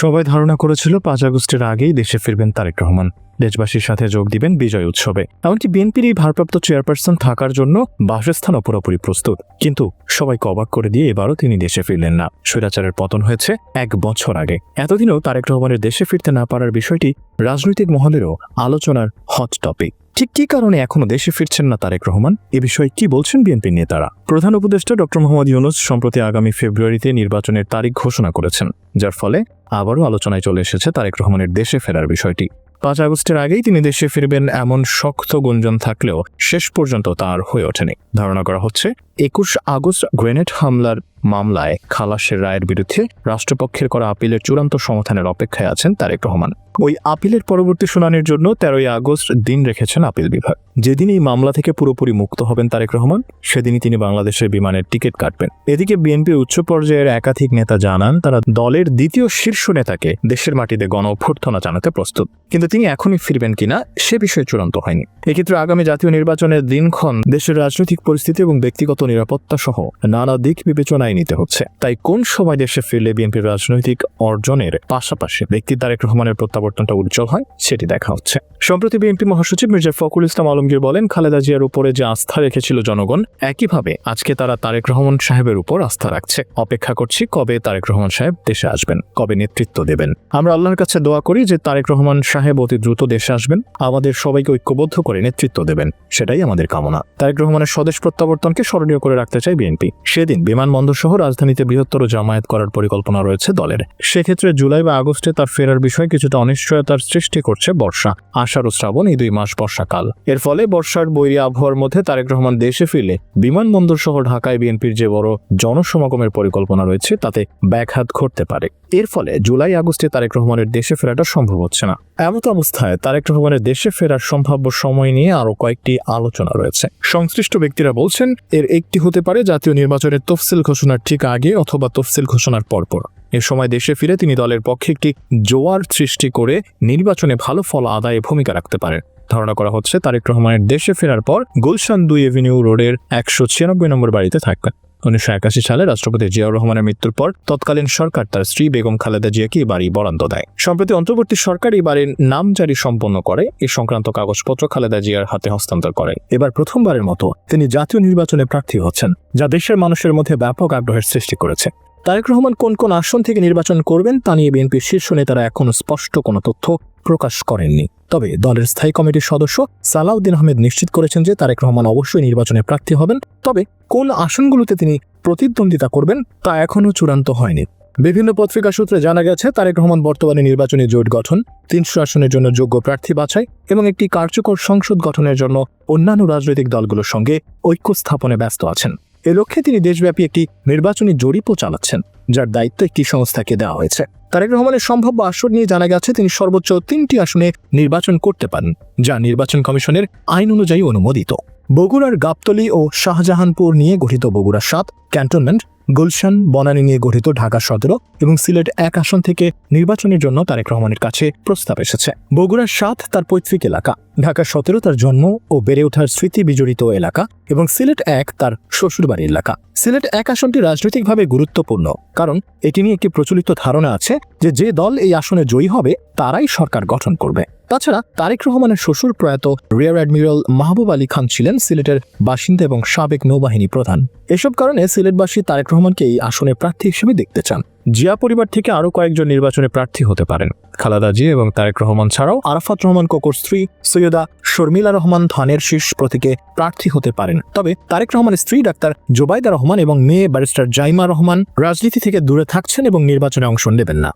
সবাই ধারণা করেছিল পাঁচ আগস্টের আগেই দেশে ফিরবেন তারেক রহমান। দেশবাসীর সাথে যোগ দিবেন বিজয় উৎসবে। এমনকি বিএনপির এই ভারপ্রাপ্ত চেয়ারপারসন থাকার জন্য বাসস্থানও পুরোপুরি প্রস্তুত। কিন্তু সবাইকে অবাক করে দিয়ে এবারও তিনি দেশে ফিরলেন না। স্বৈরাচারের পতন হয়েছে এক বছর আগে। এতদিনও তারেক রহমানের দেশে ফিরতে না পারার বিষয়টি রাজনৈতিক মহলেরও আলোচনার হট টপিক। ঠিক কী কারণে এখনও দেশে ফিরছেন না তারেক রহমান? এ বিষয়ে কি বলছেন বিএনপির নেতারা? প্রধান উপদেষ্টা ডক্টর মোহাম্মদ ইউনুস সম্প্রতি আগামী ফেব্রুয়ারিতে নির্বাচনের তারিখ ঘোষণা করেছেন, যার ফলে আবারও আলোচনায় চলে এসেছে তারেক রহমানের দেশে ফেরার বিষয়টি। পাঁচ আগস্টের আগেই তিনি দেশে ফিরবেন এমন শক্ত গুঞ্জন থাকলেও শেষ পর্যন্ত তার হয়ে ওঠেনি। ধারণা করা হচ্ছে, একুশ আগস্ট গ্রেনেড হামলার মামলায় খালাসের রায়ের বিরুদ্ধে রাষ্ট্রপক্ষের করা আপিলের চূড়ান্ত সমাধানের অপেক্ষায় আছেন তারেক রহমান। ওই আপিলের পরবর্তী শুনানির জন্য তেরোই আগস্ট দিন রেখেছেন আপিল বিভাগ। যেদিন এই মামলা থেকে পুরোপুরি মুক্ত হবেন তারেক রহমান, সেদিনই তিনি বাংলাদেশের বিমানের টিকিট কাটবেন। এদিকে বিএনপির উচ্চ পর্যায়ের একাধিক নেতা জানান, তারা দলের দ্বিতীয় শীর্ষ নেতাকে দেশের মাটিতে গণ অভ্যর্থনা জানাতে প্রস্তুত। কিন্তু তিনি এখনই ফিরবেন কিনা, সে বিষয়ে চূড়ান্ত হয়নি। এক্ষেত্রে আগামী জাতীয় নির্বাচনের দিনক্ষণ দেশের রাজনৈতিক পরিস্থিতি এবং ব্যক্তিগত নিরাপত্তা সহ নানা দিক বিবেচনায় নিতে হচ্ছে। তাই কোন সময় দেশে ফিরলে বিএনপির রাজনৈতিক অর্জনের পাশাপাশি ব্যক্তি তারেক রহমানের প্রত্যাবর্তনটা উজ্জ্বল হয়, সেটি দেখা হচ্ছে। সম্প্রতি বিএনপি মহাসচিব মির্জা ফখরুল ইসলাম আলমগীর বলেন, খালেদা জিয়ার উপরে যে আস্থা রেখেছিল জনগণ, একইভাবে আজকে তারা তারেক রহমান সাহেবের উপর আস্থা রাখছে। অপেক্ষা করছি কবে তারেক রহমান সাহেব দেশে আসবেন, কবে নেতৃত্ব দেবেন। আমরা আল্লাহর কাছে দোয়া করি যে তারেক রহমান সাহেব অতি দ্রুত দেশে আসবেন, আমাদের সবাইকে ঐক্যবদ্ধ করে নেতৃত্ব দেবেন, সেটাই আমাদের কামনা। তারেক রহমানের স্বদেশ প্রত্যাবর্তনকে স্মরণীয় করে রাখতে চাই বিএনপি। সেদিন বিমানবন্দর সহ রাজধানীতে বৃহত্তর জামায়াত করার পরিকল্পনা রয়েছে দলের। সেক্ষেত্রে জুলাই বা আগস্টে তার ফেরার বিষয়ে কিছুটা অনিশ্চয়তার সৃষ্টি করছে বর্ষা। আষাঢ় ও শ্রাবণ এই দুই মাস বর্ষাকাল। এর ফলে বর্ষার বৈরী আবহাওয়ার মধ্যে তারেক রহমান দেশে ফিরলে বিমানবন্দর সহ ঢাকায় বিএনপির যে বড় জনসমাগমের পরিকল্পনা রয়েছে, তাতে ব্যাঘাত ঘটতে পারে। এর ফলে জুলাই আগস্টে তারেক রহমানের দেশে ফেরাটা সম্ভব হচ্ছে না। এমত অবস্থায় তারেক রহমানের দেশে ফেরার সম্ভাব্য সময় নিয়ে আরও কয়েকটি আলোচনা রয়েছে। সংশ্লিষ্ট ব্যক্তিরা বলছেন, এর একটি হতে পারে জাতীয় নির্বাচনের তফসিল ঘোষণার ঠিক আগে অথবা তফসিল ঘোষণার পরপর। এ সময় দেশে ফিরে তিনি দলের পক্ষে একটি জোয়ার সৃষ্টি করে নির্বাচনে ভালো ফল আদায়ে ভূমিকা রাখতে পারেন। ধারণা করা হচ্ছে, তারেক রহমানের দেশে ফেরার পর গুলশান দুই এভিনিউ রোডের একশো ছিয়ানব্বই নম্বর বাড়িতে থাকবেন। উনিশশো একাশি সালে রাষ্ট্রপতি জিয়াউর রহমানের মৃত্যুর পর তৎকালীন সরকার তার স্ত্রী বেগম খালেদা জিয়াকে এই বাড়ি বরাদ্দ দেয়। সম্প্রতি অন্তর্বর্তী সরকার এই বাড়ির নাম জারি সম্পন্ন করে, এ সংক্রান্ত কাগজপত্র খালেদা জিয়ার হাতে হস্তান্তর করে। এবার প্রথমবারের মতো তিনি জাতীয় নির্বাচনে প্রার্থী হচ্ছেন, যা দেশের মানুষের মধ্যে ব্যাপক আগ্রহের সৃষ্টি করেছে। তারেক রহমান কোন কোন আসন থেকে নির্বাচন করবেন তা নিয়ে বিএনপির শীর্ষ নেতারা এখনও স্পষ্ট কোনো তথ্য প্রকাশ করেননি। তবে দলের স্থায়ী কমিটির সদস্য সালাউদ্দিন আহমেদ নিশ্চিত করেছেন যে তারেক রহমান অবশ্যই নির্বাচনে প্রার্থী হবেন। তবে কোন আসনগুলোতে তিনি প্রতিদ্বন্দ্বিতা করবেন তা এখনও চূড়ান্ত হয়নি। বিভিন্ন পত্রিকা সূত্রে জানা গেছে, তারেক রহমান বর্তমানে নির্বাচনী জোট গঠন, তিনশো আসনের জন্য যোগ্য প্রার্থী বাছাই এবং একটি কার্যকর সংসদ গঠনের জন্য অন্যান্য রাজনৈতিক দলগুলোর সঙ্গে ঐক্য স্থাপনে ব্যস্ত আছেন। এ লক্ষ্যে তিনি দেশব্যাপী একটি নির্বাচনী জরিপও চালাচ্ছেন, যার দায়িত্ব একটি সংস্থাকে দেওয়া হয়েছে। তারেক রহমানের সম্ভাব্য আসন নিয়ে জানা গেছে, তিনি সর্বোচ্চ তিনটি আসনে নির্বাচন করতে পারেন, যা নির্বাচন কমিশনের আইন অনুযায়ী অনুমোদিত। বগুড়ার গাবতলী ও শাহজাহানপুর নিয়ে গঠিত বগুড়া সাত ক্যান্টনমেন্ট গুলশান, বনানী নিয়ে গঠিত ঢাকা সতেরো এবং সিলেট এক আসন থেকে নির্বাচনের জন্য তারেক রহমানের কাছে প্রস্তাব এসেছে। বগুড়া সাত তার পৈতৃক এলাকা। ঢাকা সতেরো তার জন্ম ও বেড়ে ওঠার স্মৃতি বিজড়িত এলাকা এবং সিলেট এক তার শ্বশুরবাড়ির এলাকা। সিলেট এক আসনটি রাজনৈতিকভাবে গুরুত্বপূর্ণ, কারণ এটি নিয়ে একটি প্রচলিত ধারণা আছে যে যে দল এই আসনে জয়ী হবে, তারাই সরকার গঠন করবে। তাছাড়া তারেক রহমানের শ্বশুর প্রয়াত রিয়ার অ্যাডমিরাল মাহবুব আলী খান ছিলেন সিলেটের বাসিন্দা এবং সাবেক নৌবাহিনী প্রধান। এসব কারণে সিলেটবাসী তারেক রহমানকে এই আসনে প্রার্থী হিসেবে দেখতে চান। জিয়া পরিবার থেকে আরও কয়েকজন নির্বাচনে প্রার্থী হতে পারেন। খালাদা জি এবং তারেক রহমান ছাড়াও আরাফাত রহমান কোকর স্ত্রী সৈয়দা শর্মিলা রহমান ধানের শীর্ষ প্রতীকে প্রার্থী হতে পারেন। তবে তারেক রহমানের স্ত্রী ডাক্তার জোবাইদা রহমান এবং মেয়ে ব্যারিস্টার জাইমা রহমান রাজনীতি থেকে দূরে থাকছেন এবং নির্বাচনে অংশ নেবেন না।